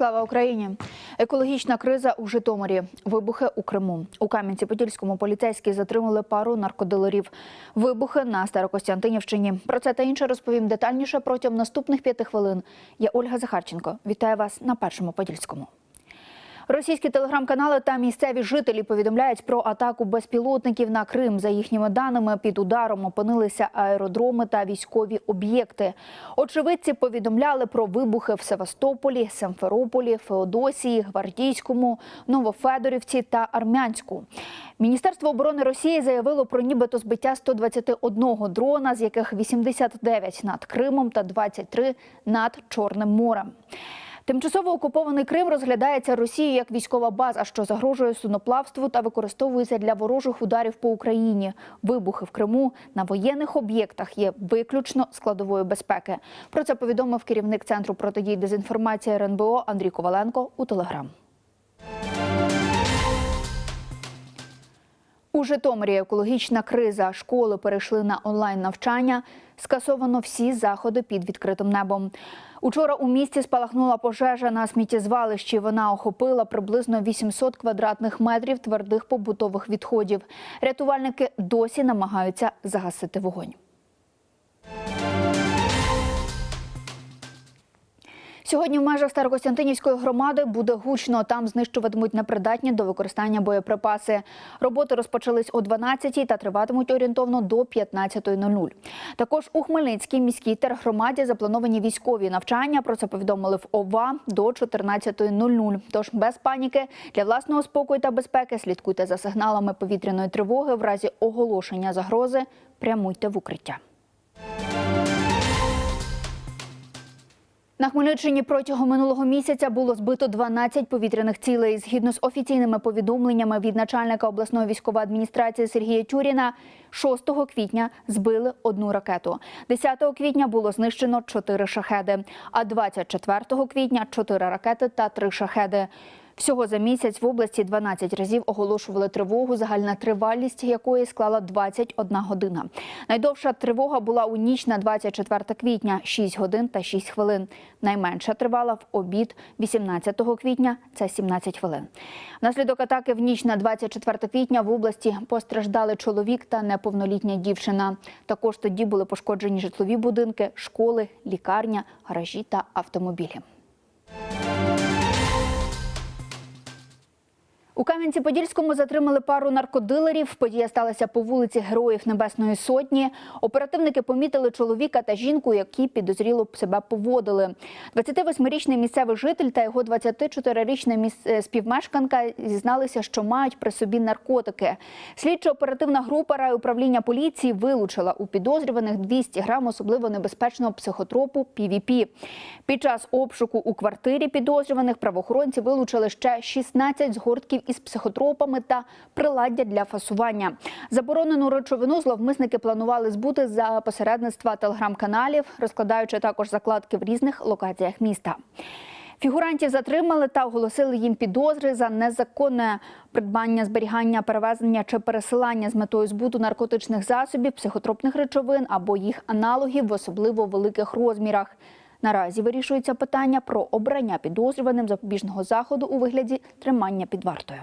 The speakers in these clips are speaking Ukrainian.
Слава Україні! Екологічна криза у Житомирі. Вибухи у Криму. У Кам'янці-Подільському поліцейські затримали пару наркодилерів. Вибухи на Старокостянтинівщині. Про це та інше розповім детальніше протягом наступних п'яти хвилин. Я Ольга Захарченко. Вітаю вас на першому подільському. Російські телеграм-канали та місцеві жителі повідомляють про атаку безпілотників на Крим. За їхніми даними, під ударом опинилися аеродроми та військові об'єкти. Очевидці повідомляли про вибухи в Севастополі, Симферополі, Феодосії, Гвардійському, Новофедорівці та Армянську. Міністерство оборони Росії заявило про нібито збиття 121 дрона, з яких 89 над Кримом та 23 над Чорним морем. Тимчасово окупований Крим розглядається Росією як військова база, що загрожує судноплавству та використовується для ворожих ударів по Україні. Вибухи в Криму на воєнних об'єктах є виключно складовою безпеки. Про це повідомив керівник центру протидії дезінформації РНБО Андрій Коваленко у Телеграм. У Житомирі екологічна криза. Школи перейшли на онлайн навчання. Скасовано всі заходи під відкритим небом. Учора у місті спалахнула пожежа на сміттєзвалищі. Вона охопила приблизно 800 квадратних метрів твердих побутових відходів. Рятувальники досі намагаються загасити вогонь. Сьогодні в межах Старокостянтинівської громади буде гучно. Там знищуватимуть непридатні до використання боєприпаси. Роботи розпочались о 12-й та триватимуть орієнтовно до 15.00. Також у Хмельницькій міській тергромаді заплановані військові навчання. Про це повідомили в ОВА до 14.00. Тож без паніки для власного спокою та безпеки слідкуйте за сигналами повітряної тривоги. В разі оголошення загрози прямуйте в укриття. На Хмельниччині протягом минулого місяця було збито 12 повітряних цілей. Згідно з офіційними повідомленнями від начальника обласної військової адміністрації Сергія Тюріна, 6 квітня збили одну ракету. 10 квітня було знищено 4 шахеди, а 24 квітня 4 ракети та 3 шахеди. Всього за місяць в області 12 разів оголошували тривогу, загальна тривалість якої склала 21 година. Найдовша тривога була у ніч на 24 квітня – 6 годин та 6 хвилин. Найменша тривала в обід 18 квітня – це 17 хвилин. Внаслідок атаки в ніч на 24 квітня в області постраждали чоловік та неповнолітня дівчина. Також тоді були пошкоджені житлові будинки, школи, лікарня, гаражі та автомобілі. У Кам'янці-Подільському затримали пару наркодилерів. Подія сталася по вулиці Героїв Небесної Сотні. Оперативники помітили чоловіка та жінку, які підозріло себе поводили. 28-річний місцевий житель та його 24-річна е, співмешканка зізналися, що мають при собі наркотики. Слідчо-оперативна група райуправління поліції вилучила у підозрюваних 200 грам особливо небезпечного психотропу PVP. Під час обшуку у квартирі підозрюваних правоохоронці вилучили ще 16 згортків із психотропами та приладдя для фасування. Заборонену речовину зловмисники планували збути за посередництва телеграм-каналів, розкладаючи також закладки в різних локаціях міста. Фігурантів затримали та оголосили їм підозри за незаконне придбання, зберігання, перевезення чи пересилання з метою збуту наркотичних засобів, психотропних речовин або їх аналогів в особливо великих розмірах. Наразі вирішується питання про обрання підозрюваним запобіжного заходу у вигляді тримання під вартою.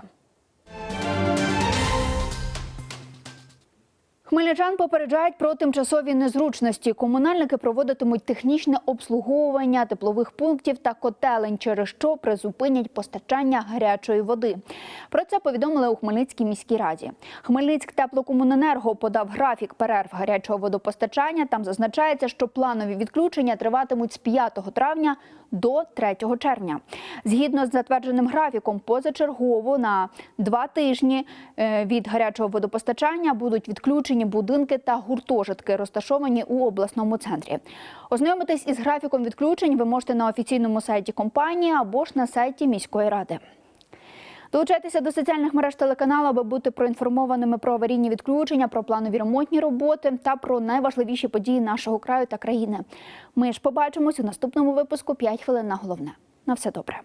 Хмельничан попереджають про тимчасові незручності. Комунальники проводитимуть технічне обслуговування теплових пунктів та котелень, через що призупинять постачання гарячої води. Про це повідомили у Хмельницькій міській раді. Хмельницьк теплокомуненерго подав графік перерв гарячого водопостачання. Там зазначається, що планові відключення триватимуть з 5 травня до 3 червня. Згідно з затвердженим графіком, позачергово на два тижні е, від гарячого водопостачання будуть відключені будинки та гуртожитки, розташовані у обласному центрі. Ознайомитись із графіком відключень ви можете на офіційному сайті компанії або ж на сайті міської ради. Долучайтеся до соціальних мереж телеканалу, аби бути проінформованими про аварійні відключення, про планові ремонтні роботи та про найважливіші події нашого краю та країни. Ми ж побачимось у наступному випуску «5 хвилин на головне. На все добре.